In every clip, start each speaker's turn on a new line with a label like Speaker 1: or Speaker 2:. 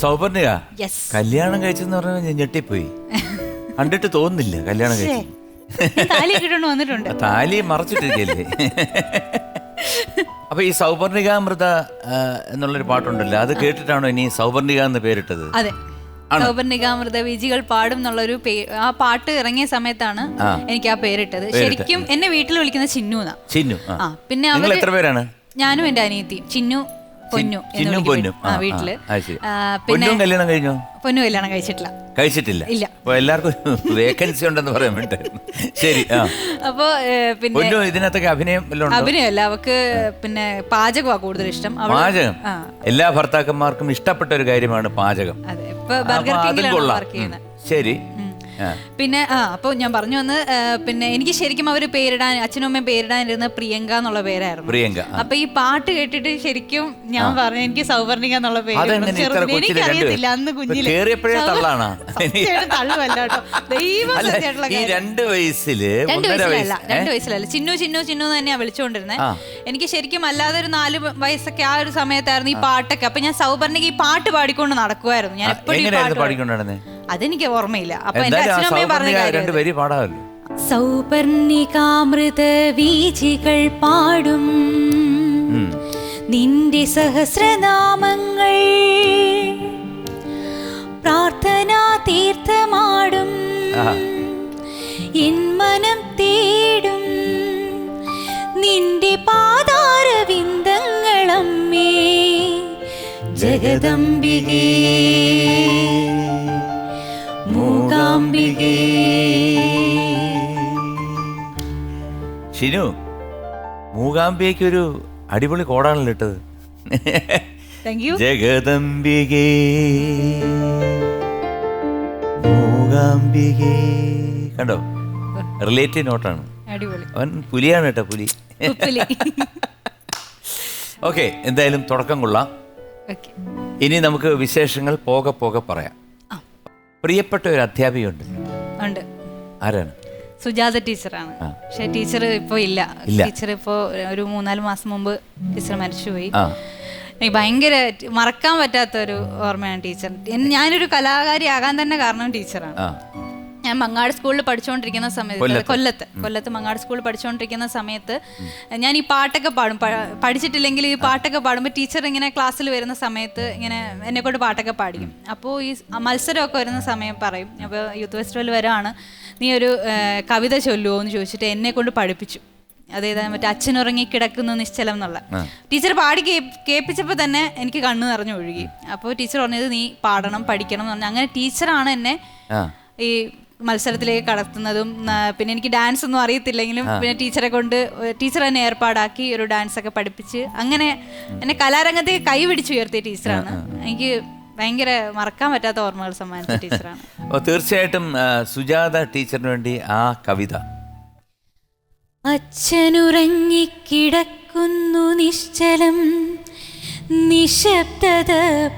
Speaker 1: സൗപർണിക? കല്യാണം കഴിച്ചെന്ന് പറഞ്ഞാൽ ഞാൻ ഞെട്ടിപ്പോയി. കണ്ടിട്ട് തോന്നുന്നില്ല കല്യാണം കഴിച്ചു.
Speaker 2: താലി വന്നിട്ടുണ്ട്.
Speaker 1: താലി മറച്ചിട്ടിരിക്കല്ലേ? അപ്പൊ ഈ സൗപർണികാമൃത ആ, എന്നുള്ളൊരു പാട്ടുണ്ടല്ലോ. അത് കേട്ടിട്ടാണോ ഇനി സൗപർണിക എന്ന് പേരിട്ടത്?
Speaker 2: അതെ. സൗപർണികാമൃത വിജികൾ പാടും എന്നുള്ളൊരു പേ ആ പാട്ട് ഇറങ്ങിയ സമയത്താണ്
Speaker 1: ആ.
Speaker 2: എനിക്ക് ആ പേരിട്ടത്. ശരിക്കും എന്നെ വീട്ടിൽ വിളിക്കുന്ന ചിന്നു എന്നാ.
Speaker 1: ചിന്നു ആ.
Speaker 2: ആ പിന്നെ
Speaker 1: നിങ്ങൾ എത്ര പേരാണ്?
Speaker 2: ഞാനും എന്റെ അനിയത്തിയും. ചിന്നു പൊന്നു എന്ന്
Speaker 1: ചിന്നും
Speaker 2: വിളിക്കും
Speaker 1: പൊന്നും.
Speaker 2: ആ വീട്ടിൽ.
Speaker 1: അത് ശരി.
Speaker 2: ആ, പിന്നെ
Speaker 1: പൊന്നും കല്യാണം കഴിഞ്ഞോ?
Speaker 2: പൊന്നു കല്യാണം കഴിച്ചിട്ടില്ല.
Speaker 1: കഴിച്ചിട്ടില്ല.
Speaker 2: ഇല്ല.
Speaker 1: അപ്പൊ എല്ലാവർക്കും വേക്കൻസി ഉണ്ടെന്ന് പറയാൻ വേണ്ടായിരുന്നു ശരി ആ.
Speaker 2: അപ്പോ പിന്നെ
Speaker 1: പൊന്നു ഇതിനകത്തൊക്കെ അഭിനയം വല്ലതും ഉണ്ടോ?
Speaker 2: അഭിനയമല്ല അവക്ക് പിന്നെ പാചകമാണ് കൂടുതൽ ഇഷ്ടം. അവൾ
Speaker 1: പാചകം?
Speaker 2: ആ.
Speaker 1: എല്ലാ ഭർത്താക്കന്മാർക്കും ഇഷ്ടപ്പെട്ട ഒരു കാര്യമാണ് പാചകം.
Speaker 2: അതെ ഇപ്പൊ
Speaker 1: അപ്പൊ
Speaker 2: ബർഗർ
Speaker 1: അതും
Speaker 2: കിങ്ങിലാണ്
Speaker 1: കൊള്ളാം.
Speaker 2: വർക്ക് ചെയ്യുന്നത്.
Speaker 1: ഉം. ശരി.
Speaker 2: പിന്നെ ആ അപ്പോൾ ഞാൻ പറഞ്ഞു വന്ന് പിന്നെ എനിക്ക് ശരിക്കും അവർ പേരിടാൻ അച്ഛനും അമ്മയും പേരിടാനിരുന്ന പ്രിയങ്ക എന്നുള്ള പേരായിരുന്നു.
Speaker 1: പ്രിയങ്ക.
Speaker 2: അപ്പൊ ഈ പാട്ട് കേട്ടിട്ട് ശരിക്കും ഞാൻ പറഞ്ഞു എനിക്ക് സൗവർണിക എന്നുള്ള പേര്
Speaker 1: എനിക്ക്
Speaker 2: അന്ന് കുഞ്ഞിൽ. തള്ളുമല്ല കേട്ടോ. ദൈവം
Speaker 1: രണ്ട് വയസ്സിൽ
Speaker 2: രണ്ട് വയസ്സിലല്ല രണ്ട് വയസ്സിലല്ല. ചിന്നു ചിന്നു ചിന്നു തന്നെയാ വിളിച്ചുകൊണ്ടിരുന്നത് എനിക്ക് ശരിക്കും അല്ലാതെ ഒരു നാല് വയസ്സൊക്കെ ആ ഒരു സമയത്തായിരുന്നു ഈ പാട്ടൊക്കെ. അപ്പൊ ഞാൻ സൗവർണിക ഈ പാട്ട് പാടിക്കൊണ്ട് നടക്കുമായിരുന്നു ഞാൻ എപ്പോഴും
Speaker 1: പാടിക്കൊണ്ടിരുന്നേ
Speaker 2: അതെനിക്ക് ഓർമ്മയില്ല. അപ്പൊ എന്റെ അച്ഛനും അമ്മയും പറഞ്ഞ കാര്യം
Speaker 1: രണ്ട് പാടാമല്ലോ.
Speaker 2: സൗപർണികാമൃത വീചികൾ പാടും. നിന്റെ സഹസ്രനാമങ്ങൾ പ്രാർത്ഥനാ തീർത്ഥമാടും. ഇന്മനം മനം തേടും. നിന്റെ പാതാരവിന്ദങ്ങളമ്മേ ജഗദംബികേ. മൂകാംബികേ
Speaker 1: ഷിനു മൂകാംബിയയ്ക്ക് ഒരു അടിപൊളി കോടാണല്ലോ ഇട്ടത്. ജഗദംബികേ മൂകാംബികേ. കണ്ടോ? റിലേറ്റീവ് നോട്ടാണ്. അവൻ പുലിയാണ് കേട്ടോ പുലി. ഓക്കെ എന്തായാലും തുടക്കം കൊള്ളാം. ഇനി നമുക്ക് വിശേഷങ്ങൾ പോകെ പോകെ പറയാം. പ്രിയപ്പെട്ട ഒരു അധ്യാപികയുണ്ട്.
Speaker 2: ഉണ്ട്.
Speaker 1: ആരാണ്?
Speaker 2: സുജാത ടീച്ചറാണ്. പക്ഷെ ടീച്ചർ ഇപ്പോൾ ഇല്ല. ടീച്ചർ ഇപ്പോൾ ഒരു മൂന്നാൽ മാസം മുമ്പ് ടീച്ചർ മരിച്ചുപോയി. ഭയങ്കര മറക്കാൻ പറ്റാത്ത ഒരു ഓർമ്മയാണ് ടീച്ചർ. ഞാനൊരു കലാകാരി ആകാൻ തന്നെ കാരണം ടീച്ചറാണ്. ഞാൻ മങ്ങാട് സ്കൂളിൽ പഠിച്ചുകൊണ്ടിരിക്കുന്ന സമയത്ത്
Speaker 1: കൊല്ലത്ത്.
Speaker 2: കൊല്ലത്ത് മങ്ങാട് സ്കൂളിൽ പഠിച്ചുകൊണ്ടിരിക്കുന്ന സമയത്ത് ഞാൻ ഈ പാട്ടൊക്കെ പാടും. പഠിച്ചിട്ടില്ലെങ്കിൽ ഈ പാട്ടൊക്കെ പാടുമ്പോൾ ടീച്ചർ ഇങ്ങനെ ക്ലാസ്സിൽ വരുന്ന സമയത്ത് ഇങ്ങനെ എന്നെ കൊണ്ട് പാട്ടൊക്കെ പാടിക്കും. അപ്പോൾ ഈ മത്സരമൊക്കെ വരുന്ന സമയം പറയും. അപ്പോൾ യൂത്ത് ഫെസ്റ്റിവൽ വരാണ്. നീ ഒരു കവിത ചൊല്ലുമോ എന്ന് ചോദിച്ചിട്ട് എന്നെ കൊണ്ട് പഠിപ്പിച്ചു. അതേതാ മറ്റേ അച്ഛനുറങ്ങി കിടക്കുന്നു നിശ്ചലം എന്നുള്ള. ടീച്ചർ പാടി കേൾപ്പിച്ചപ്പോൾ തന്നെ എനിക്ക് കണ്ണു നിറഞ്ഞു ഒഴുകി. അപ്പോൾ ടീച്ചർ പറഞ്ഞത് നീ പാടണം പഠിക്കണം എന്ന് പറഞ്ഞു. അങ്ങനെ ടീച്ചറാണ് എന്നെ ഈ മത്സരത്തിലേക്ക് കടത്തുന്നതും പിന്നെ എനിക്ക് ഡാൻസ് ഒന്നും അറിയത്തില്ലെങ്കിലും പിന്നെ ടീച്ചറെ കൊണ്ട് ടീച്ചർ തന്നെ ഏർപ്പാടാക്കി ഒരു ഡാൻസ് ഒക്കെ പഠിപ്പിച്ച് അങ്ങനെ എന്നെ കലാരംഗത്തേക്ക് കൈ പിടിച്ചുയർത്തിയ ടീച്ചറാണ് എനിക്ക് ഭയങ്കര മറക്കാൻ പറ്റാത്ത ഓർമ്മകൾ സമ്മാനിച്ച ടീച്ചറാണ്
Speaker 1: തീർച്ചയായിട്ടും സുജാത ടീച്ചറിന് വേണ്ടി ആ കവിത.
Speaker 2: അച്ഛനുറങ്ങിക്കിടക്കുന്നു നിശ്ചലം. നിശബ്ദത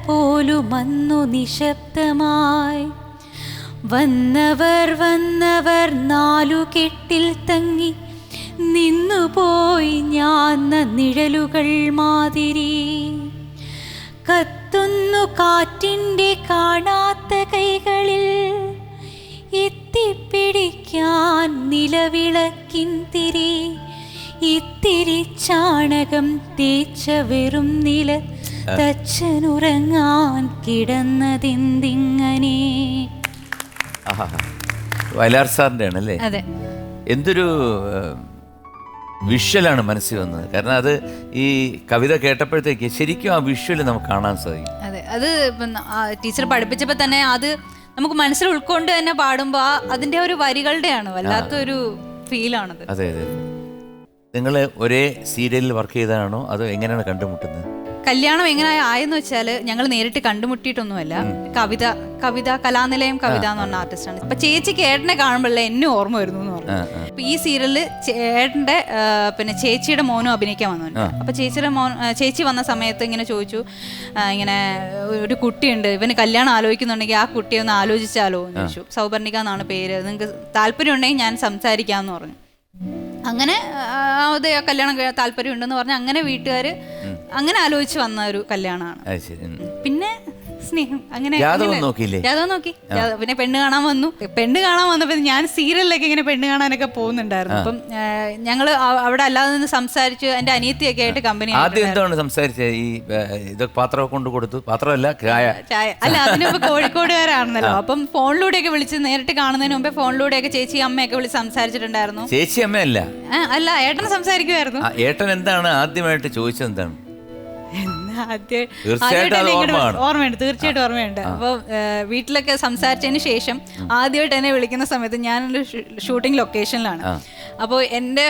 Speaker 2: പോലും അന്നു നിശബ്ദമായി. വന്നവർ വന്നവർ നാലു കെട്ടിൽ തങ്ങി. നിന്നു പോയി ഞാൻ നിഴലുകൾ മാതിരി. കത്തുന്നു കാറ്റിന്റെ കാണാത്ത കൈകളിൽ. എത്തിപ്പിടിക്കാൻ നിലവിളക്കിൻ തിരി. ഇത്തിരി ചാണകം തേച്ച വെറും നില. തച്ചനുറങ്ങാൻ കിടന്നതെന്തിങ്ങനെ?
Speaker 1: വയലാർ സാറിന്റെ ആണല്ലേ
Speaker 2: അതെ.
Speaker 1: എന്തൊരു വിഷ്വലാണ് മനസ്സിൽ വന്നത്. കാരണം അത് ഈ കവിത കേട്ടപ്പോഴത്തേക്ക് ശരിക്കും ആ വിഷ്വൽ നമുക്ക് കാണാൻ സാധിക്കും.
Speaker 2: അതെ. അത് ടീച്ചർ പഠിപ്പിച്ചപ്പോൾ തന്നെ അത് നമുക്ക് മനസ്സിൽ ഉൾക്കൊണ്ട് തന്നെ പാടുമ്പോൾ ആ അതിന്റെ ഒരു വരികളുടെയാണ് വല്ലാത്തൊരു ഫീലാണത്.
Speaker 1: അതെ അതെ നിങ്ങൾ ഒരേ സീരിയലിൽ വർക്ക് ചെയ്തതാണോ? അതോ എങ്ങനെയാണ് കണ്ടുമുട്ടുന്നത്?
Speaker 2: കല്യാണം എങ്ങനെ ആയെന്ന് വെച്ചാൽ ഞങ്ങൾ നേരിട്ട് കണ്ടുമുട്ടിയിട്ടൊന്നുമല്ല. കവിത കവിത കലാനിലയം കവിത എന്ന് പറഞ്ഞ ആർട്ടിസ്റ്റാണ് അപ്പൊ ചേച്ചിക്ക് ഏട്ടനെ കാണുമ്പോഴേ എന്നെ ഓർമ്മ വരുന്നു എന്ന് പറഞ്ഞു. അപ്പൊ ഈ സീരിയലിൽ ചേട്ടന്റെ പിന്നെ ചേച്ചിയുടെ മോനും അഭിനയിക്കാൻ വന്നു. അപ്പൊ ചേച്ചിയുടെ മോൻ ചേച്ചി വന്ന സമയത്ത് ഇങ്ങനെ ചോദിച്ചു ഇങ്ങനെ ഒരു കുട്ടിയുണ്ട്. ഇവന് കല്യാണം ആലോചിക്കുന്നുണ്ടെങ്കിൽ ആ കുട്ടിയെ ഒന്ന് ആലോചിച്ചാലോ എന്ന് ചോദിച്ചു. സൗപർണിക എന്നാണ് പേര്. നിങ്ങൾക്ക് താല്പര്യം ഉണ്ടെങ്കിൽ ഞാൻ സംസാരിക്കാമെന്ന് പറഞ്ഞു. അങ്ങനെ അതെ കല്യാണം താല്പര്യം ഉണ്ടെന്ന് പറഞ്ഞ് അങ്ങനെ വീട്ടുകാർ അങ്ങനെ ആലോചിച്ച് വന്ന ഒരു കല്യാണമാണ്. പിന്നെ സ്നേഹം. അങ്ങനെ
Speaker 1: ജാതകം
Speaker 2: അങ്ങനെ-
Speaker 1: നോക്കിയില്ലേ?
Speaker 2: ജാതകം നോക്കി. പിന്നെ പെണ്ണ് കാണാൻ വന്നു. പെണ്ണ് കാണാൻ വന്നപ്പോ ഞാൻ സീരിയലിലൊക്കെ ഇങ്ങനെ പെണ്ണ് കാണാനൊക്കെ പോകുന്നുണ്ടായിരുന്നു. അപ്പം ഞങ്ങൾ അ- അവിടെ അല്ലാതെ നിന്ന് സംസാരിച്ച് എന്റെ അനിയത്തിയൊക്കെ ആയിട്ട് കമ്പനി
Speaker 1: ആദ്യം എന്താണ് സംസാരിച്ചത് ഈ ഏ, ഇത് പാത്രമൊക്കെ കൊണ്ട് കൊടുത്തു. പാത്രമല്ല ചായ.
Speaker 2: ചായ. അല്ല അതിന് മുമ്പ് കോഴിക്കോടുകാരാണല്ലോ. അപ്പം ഫോണിലൂടെയൊക്കെ വിളിച്ച് നേരിട്ട് കാണുന്നതിന് മുമ്പേ ഫോണിലൂടെയൊക്കെ ചേച്ചി അമ്മയൊക്കെ വിളിച്ച് സംസാരിച്ചിട്ടുണ്ടായിരുന്നു.
Speaker 1: ചേച്ചി അമ്മയല്ല.
Speaker 2: ആ, അല്ല ഏട്ടൻ സംസാരിക്കുമായിരുന്നു
Speaker 1: ആ, ഏട്ടൻ എന്താണ് ആദ്യമായിട്ട് ചോദിച്ചത് എന്താണ്?
Speaker 2: ഓർമ്മയുണ്ട് തീർച്ചയായിട്ടും ഓർമ്മയുണ്ട്. അപ്പോൾ വീട്ടിലൊക്കെ സംസാരിച്ചതിന് ശേഷം ആദ്യമായിട്ട് എന്നെ വിളിക്കുന്ന സമയത്ത് ഞാനൊരു ഷൂട്ടിംഗ് ലൊക്കേഷനിലാണ്. അപ്പോൾ എന്റെ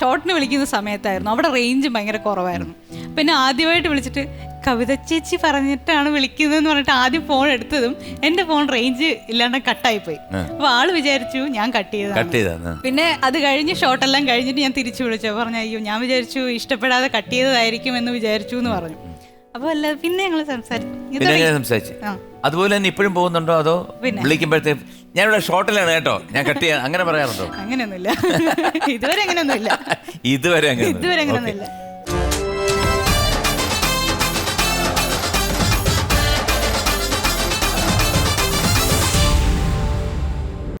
Speaker 2: ഷോട്ടിന് വിളിക്കുന്ന സമയത്തായിരുന്നു. അവിടെ റേഞ്ച് ഭയങ്കര കുറവായിരുന്നു. പിന്നെ ആദ്യമായിട്ട് വിളിച്ചിട്ട് കവിത ചേച്ചി പറഞ്ഞിട്ടാണ് വിളിക്കുന്നതെന്ന് പറഞ്ഞിട്ട് ആദ്യം ഫോൺ എടുത്തതും എന്റെ ഫോൺ റേഞ്ച് ഇല്ലാണ്ട് കട്ടായി പോയി അപ്പോൾ ആൾ വിചാരിച്ചു ഞാൻ കട്ട് ചെയ്തതാണ്.
Speaker 1: കട്ട് ചെയ്താ
Speaker 2: പിന്നെ അത് കഴിഞ്ഞ് ഷോട്ടെല്ലാം കഴിഞ്ഞിട്ട് ഞാൻ തിരിച്ചു വിളിച്ചു. പറഞ്ഞു അയ്യോ ഞാൻ വിചാരിച്ചു ഇഷ്ടപ്പെടാതെ കട്ട് ചെയ്തതായിരിക്കും എന്ന് വിചാരിച്ചു എന്ന് പറഞ്ഞു. അല്ല പിന്നെ ഞങ്ങൾ സംസാരിച്ചു.
Speaker 1: അതുപോലെ തന്നെ ഇപ്പോഴും പോകുന്നുണ്ടോ അതോ
Speaker 2: പിന്നെ.
Speaker 1: ഞാൻ ഞാനിവിടെ ഷോർട്ടിലാണ് കേട്ടോ. ഞാൻ കട്ട് ചെയ്യാൻ അങ്ങനെ പറയാറുണ്ടോ?
Speaker 2: അങ്ങനെയൊന്നുമില്ല. ഇതുവരെ അങ്ങനെയൊന്നുമില്ല.
Speaker 1: ഇതുവരെ അങ്ങനെ
Speaker 2: ഇതുവരെ അങ്ങനെയൊന്നുമില്ല.